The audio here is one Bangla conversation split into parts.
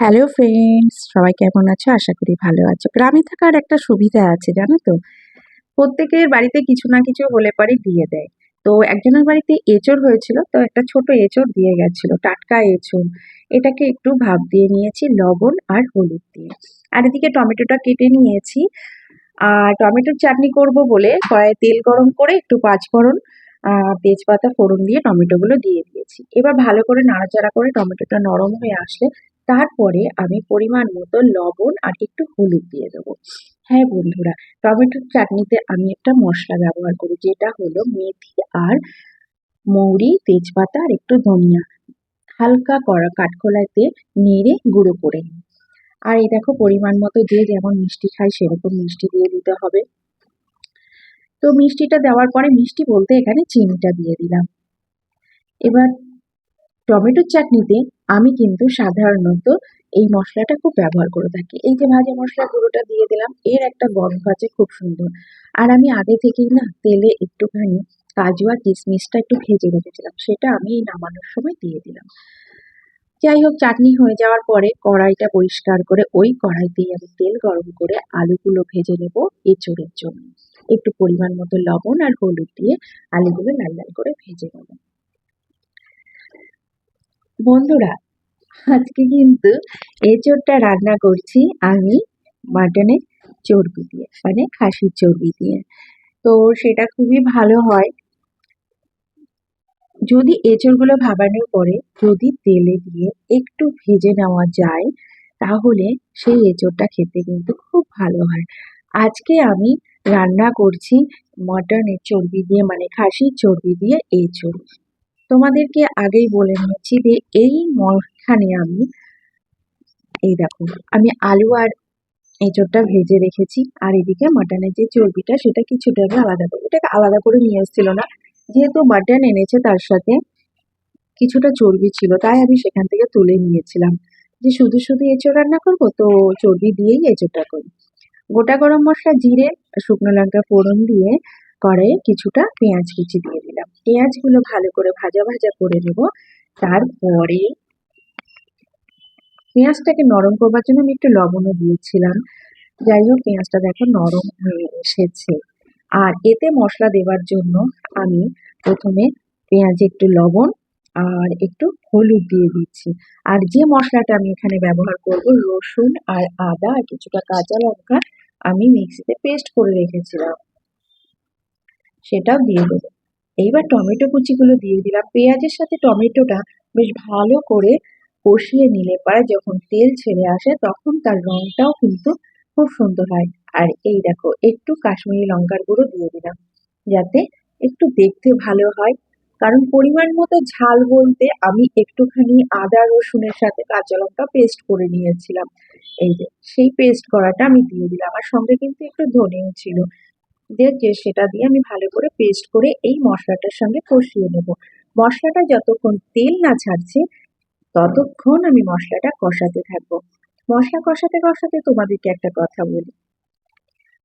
হ্যালো ফ্রেন্ডস সবাই কেমন আছো? আশা করি ভালো আছো। গ্রামে থাকার একটা সুবিধা আছে, জানো তো? প্রত্যেকের বাড়িতে কিছু না কিছু হলে পরে দিয়ে দেয়। তো একজনের বাড়িতে এঁচড় হয়েছিল, তো একটা ছোট এঁচড় দিয়ে গেছিল, টাটকা এঁচড়। এটাকে একটু ভাপ দিয়ে নিয়েছি, লবণ আর হলুদ দিয়ে। আর এদিকে টমেটোটা কেটে নিয়েছি। আর টমেটোর চাটনি করব বলে কড়াইয়ে তেল গরম করে একটু পাঁচফোড়ন তেজপাতা, ফোড়ন দিয়ে টমেটোগুলো দিয়ে দিয়েছি। এবার ভালো করে নাড়াচাড়া করে টমেটোটা নরম হয়ে আসলে তারপরে আমি পরিমাণ মতো লবণ আর একটু হলুদ দিয়ে দেবো। হ্যাঁ বন্ধুরা টমেটোর চাটনিতে আমি একটা মশলা ব্যবহার করি, যেটা হলো মেথি আর মৌরি, তেজপাতা আর একটু ধনিয়া। হালকা কড়া কাঠখোলাতে নেড়ে গুঁড়ো করে নিই। আর এই দেখো পরিমাণ মতো দিয়ে যেমন মিষ্টি খাই, সেরকম মিষ্টি দিয়ে দিতে হবে। তো মিষ্টিটা দেওয়ার পরে মিষ্টি বলতে এখানে চিনিটা দিয়ে দিলাম। এবার টমেটোর চাটনিতে আমি কিন্তু সাধারণত এই মশলাটা খুব ব্যবহার করে থাকি। এই যে ভাজা মশলা গুঁড়োটা দিয়ে দিলাম, এর একটা গন্ধ আছে খুব সুন্দর। আর আমি আগে থেকেই না তেলে একটুখানি কাজু আর কিশমিশটা একটু ভেজে রেখেছিলাম, সেটা আমি এই নামানোর সময় দিয়ে দিলাম। যাই হোক, চাটনি হয়ে যাওয়ার পরে কড়াইটা পরিষ্কার করে ওই কড়াইতেই আমি তেল গরম করে আলুগুলো ভেজে নেব এঁচড়ের জন্য। একটু পরিমাণ মতো লবণ আর হলুদ দিয়ে আলুগুলো লাল লাল করে ভেজে নেব। বন্ধুরা, আজকে কিন্তু এঁচোড়টা রান্না করছি আমি মাটনের চর্বি দিয়ে মানে খাসির চর্বি দিয়ে। তো সেটা খুবই ভালো হয়। যদি এঁচোড়গুলো ভাবানোর পরে যদি তেলে দিয়ে একটু ভেজে নেওয়া যায়, তাহলে সেই এঁচোড়টা খেতে কিন্তু খুব ভালো হয়। আজকে আমি রান্না করছি মটনের চর্বি দিয়ে মানে খাসির চর্বি দিয়ে এঁচোড় তোমাদেরকে আগেই বলে নিয়েছি যে এই মখানে আমি, এই দেখো, আমি আলু আর এঁচোড়টা ভেজে রেখেছি, আর এদিকে মাটনের যে চর্বিটা সেটা কিছুটা আলাদা করে, এটাকে আলাদা করে নিয়ে এসেছিল না। যেহেতু মাটন এনেছে তার সাথে কিছুটা চর্বি ছিল, তাই আমি সেখান থেকে তুলে নিয়েছিলাম। যে শুধু শুধু এঁচোড় রান্না করব, তো চর্বি দিয়েই এঁচোড়টা করি। গোটা গরম মশলা, জিরে, শুকনো লঙ্কা ফোড়ন দিয়ে কড়াইয়ে কিছুটা পেঁয়াজ কুচি দিয়ে দিলাম। পেঁয়াজগুলো ভালো করে ভাজা ভাজা করে নেব। তারপরে পেঁয়াজটাকে নরম করবার জন্য আমি একটু লবণও দিয়েছিলাম। যাই হোক, পেঁয়াজটা দেখো নরম হয়ে এসেছে। আর এতে মশলা দেওয়ার জন্য আমি প্রথমে পেঁয়াজে একটু লবণ আর একটু হলুদ দিয়ে দিচ্ছি। আর যে মশলাটা আমি এখানে ব্যবহার করব, রসুন আর আদা আর কিছুটা কাঁচা লঙ্কা, আমি মিক্সিতে পেস্ট করে রেখেছিলাম। সেটাও দিয়ে দেবো। এইবার টমেটো কুচিগুলো দিয়ে দিলাম। পেঁয়াজের সাথে টমেটোটা বেশ ভালো করে কষিয়ে নিলে পরে যখন তেল ছেড়ে আসে তখন তার রংটাও কিন্তু খুব সুন্দর হয়। আর এই দেখো, একটু কাশ্মীরি লঙ্কার গুঁড়ো দিয়ে দিলাম যাতে একটু দেখতে ভালো হয়। কারণ পরিমাণ মতো ঝাল বলতে আমি একটুখানি আদা, রসুনের সাথে কাঁচা লঙ্কা পেস্ট করে নিয়েছিলাম। এই যে, সেই পেস্ট করাটা আমি দিয়ে দিলাম। আর সঙ্গে কিন্তু একটু ধনেও ছিল। দিয়ে সেটা দিয়ে আমি ভালো করে পেস্ট করে এই মশলাটার সঙ্গে কষিয়ে নেব। মশলাটা যতক্ষণ তেল না ছাড়ছে, ততক্ষণ আমি মশলাটা কষাতে থাকব। মশলা কষাতে কষাতে তোমাদেরকে একটা কথা বলি।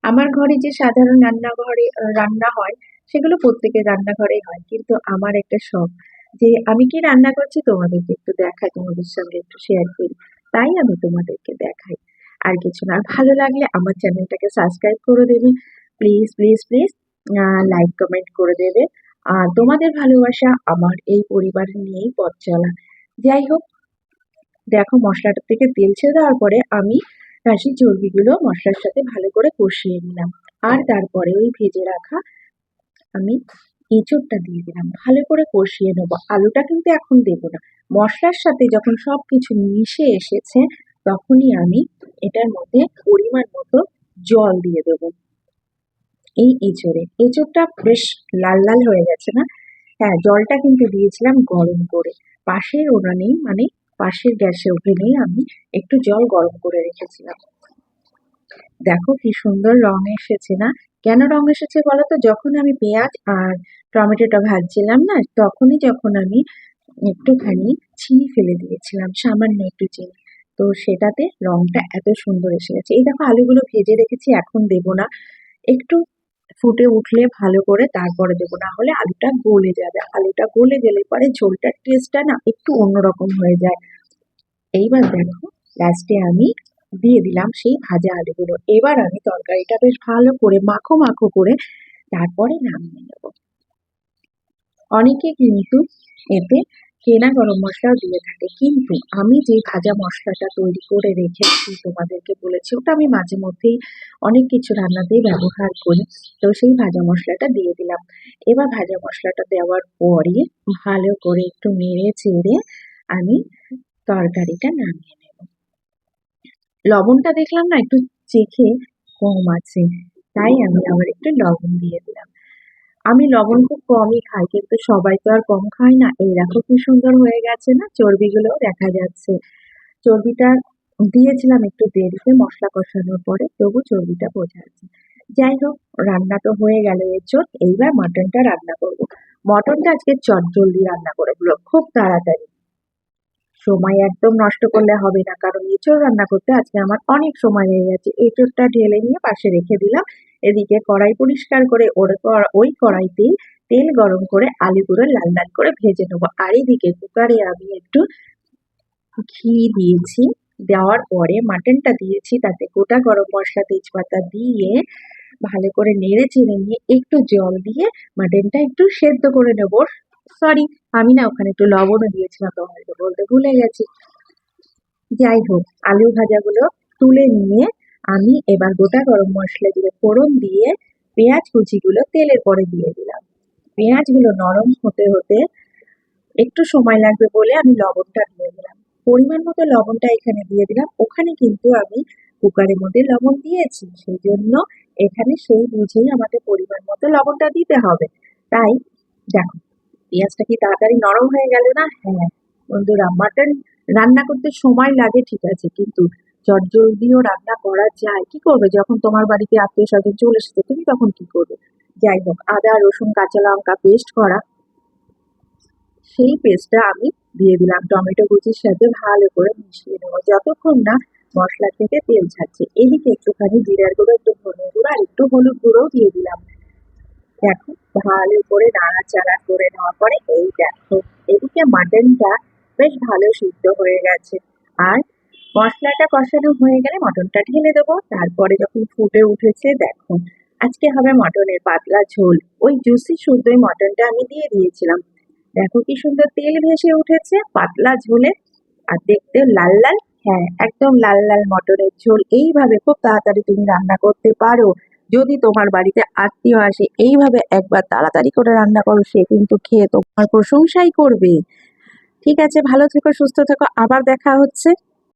আমার ঘরে যে সাধারণ রান্নাঘরে, রান্না হয়, সেগুলো প্রত্যেকের রান্নাঘরেই হয়, কিন্তু আমার একটা শখ যে আমি কি রান্না করছি তোমাদেরকে একটু দেখাই, তোমাদের সঙ্গে একটু শেয়ার করি। তাই আমি তোমাদেরকে দেখাই। আর কিছু না, ভালো লাগলে আমার চ্যানেলটাকে সাবস্ক্রাইব করে দেবে। Please please please like comment করে দেবে। আর তোমাদের ভালোবাসা আমার এই পরিবার নিয়েই পথ চলা। যাই হোক, দেখো মশলাটা থেকে তেল ছেড়ে দেওয়ার পরে আমি খাসি চর্বিগুলো মশলার সাথে ভালো করে কষিয়ে নিলাম। আর তারপরে ওই ভেজে রাখা আমি এঁচোড়টা দিয়ে দিলাম। ভালো করে কষিয়ে নেব। আলুটা কিন্তু এখন দেব না। মশলার সাথে যখন সব কিছু মিশে এসেছে, তখনই আমি এটার মধ্যে পরিমাণ মতো জল দিয়ে দেব। এই এঁচোড়ে এঁচোড়টা বেশ লাল লাল হয়ে গেছে না? হ্যাঁ জলটা কিন্তু দিয়েছিলাম গরম করে। পাশের উনানেই মানে পাশের গ্যাসে ওভেনেই আমি একটু জল গরম করে রেখেছিলাম। দেখো কি সুন্দর রং এসেছে না? কেন রং এসেছে বলো তো? যখন আমি পেঁয়াজ আর টমেটোটা ভাজছিলাম না, তখনই যখন আমি একটুখানি চিনি ফেলে দিয়েছিলাম, সামান্য একটু চিনি। তো সেটাতে রংটা এত সুন্দর এসে গেছে। এই দেখো আলুগুলো ভেজে রেখেছি, এখন দেবো না। একটু ফুটে উঠলে ভালো করে তারপরে দেবো। না হলে আলুটা গলে যাবে। আলুটা গলে গেলে পরে ঝোলটার টেস্টটা না একটু অন্যরকম হয়ে যায়। এইবার দেখো লাস্টে আমি দিয়ে দিলাম সেই ভাজা আলুগুলো। এবার আমি তরকারিটা বেশ ভালো করে মাখো মাখো করে তারপরে নামিয়ে নেব। অনেকে কিন্তু এতে কেনা গরম মশলাও দিয়ে থাকে। কিন্তু আমি যে ভাজা মশলাটা তৈরি করে রেখেছি তোমাদেরকে বলেছি, ওটা আমি মাঝে মধ্যেই অনেক কিছু রান্নাতেই ব্যবহার করি। তো সেই ভাজা মশলাটা দিয়ে দিলাম। এবার ভাজা মশলাটা দেওয়ার পরে ভালো করে একটু নেড়ে চেড়ে আমি তরকারিটা নামিয়ে নেব। লবণটা দেখলাম না, একটু চেখে কম আছে। তাই আমি আবার একটু লবণ দিয়ে দিলাম। আমি লবণ খুব কমই খাই, কিন্তু সবাই তো আর কম খায় না। এই দেখো কি সুন্দর হয়ে গেছে না চর্বিগুলো দেখা যাচ্ছে। চর্বিটা দিয়েছিলাম একটু দেরিতে মশলা কষানোর পরে, তবু চর্বিটা বোঝা যাচ্ছে। যাই হোক, রান্না তো হয়ে গেল এর চোট এইবার মাটনটা রান্না করব। মটনটা আজকে চটজলদি রান্না করে হলো খুব তাড়াতাড়ি। সময় একদম নষ্ট করলে হবে না, কারণ এঁচড় রান্না করতে আজকে আমার অনেক সময় হয়ে গেছে। এঁচড়টা ঢেলে নিয়ে পাশে রেখে দিলাম। এদিকে কড়াই পরিষ্কার করে ওর ওই কড়াইতেই তেল গরম করে আলুগুলো লাল লাল করে ভেজে নেব। আর এদিকে কুকারে আমি একটু ঘি দিয়েছি, দেওয়ার পরে মাটনটা দিয়েছি, তাতে গোটা গরম মশলা, তেজপাতা দিয়ে ভালো করে নেড়ে চেড়ে নিয়ে একটু জল দিয়ে মাটনটা একটু সেদ্ধ করে নেব। সরি আমি না ওখানে একটু লবণও দিয়েছিলাম তোমাদেরকে বলতে ভুলে গেছি। যাই হোক, আলু ভাজাগুলো তুলে নিয়ে আমি এবার গোটা গরম মশলা দিয়ে ফোড়ন দিয়ে পেঁয়াজ কুচিগুলো তেলের পরে দিয়ে দিলাম। পেঁয়াজগুলো নরম হতে হতে একটু সময় লাগবে বলে আমি লবণটা দিয়ে দিলাম। পরিমাণ মতো লবণটা এখানে দিয়ে দিলাম। ওখানে কিন্তু আমি কুকারের মধ্যে লবণ দিয়েছি সেই জন্য এখানে সেই বুঝেই আমাকে পরিমাণ মতো লবণটা দিতে হবে। তাই দেখো, পেঁয়াজটা কি তাড়াতাড়ি নরম হয়ে গেল না? হ্যাঁ। বন্ধুরা মাটন রান্না করতে সময় লাগে, ঠিক আছে, কিন্তু চটজলদিও রান্না করা যায়। কি করবে? যখন তোমার বাড়িতে আত্মীয় স্বজন চলে এসেছে, তুমি তখন কি করবে? যাই হোক, আদা, রসুন, কাঁচা লঙ্কা পেস্ট করা। সেই পেস্টটা আমি দিয়ে দিলাম। টমেটো কুচির সাথে ভালো করে মিশিয়ে নেব। যতক্ষণ না মশলা থেকে তেল ছাড়ছে। এদিকে একটুখানি জিরার গুঁড়ো, একটু ধনে গুঁড়ো আর একটু হলুদ গুঁড়োও দিয়ে দিলাম। দেখো ভালো করে নাড়াচাড়া করে নেওয়ার পরে এই দেখো, এদিকে মাটনটা বেশ ভালো সিদ্ধ হয়ে গেছে। আর মশলাটা কষানো হয়ে গেলে মটনটা ঢেলে দেবো। তারপরে যখন ফুটে উঠেছে, দেখো, আজকে হবে মটনের পাতলা ঝোল। ওই জুসি শুদ্ধই মটনটা আমি দিয়ে দিয়েছিলাম। দেখো কি সুন্দর তেল ভেসে উঠেছে পাতলা ঝোলে। আর দেখতে লাল লাল হ্যাঁ একদম লাল লাল মটনের ঝোল। এইভাবে খুব তাড়াতাড়ি তুমি রান্না করতে পারো। যদি তোমার বাড়িতে আত্মীয় আসে, এইভাবে একবার তাড়াতাড়ি করে রান্না করো, সে কিন্তু খেয়ে তোমার প্রশংসাই করবে। ঠিক আছে, ভালো থেকো, সুস্থ থেকো, আবার দেখা হচ্ছে।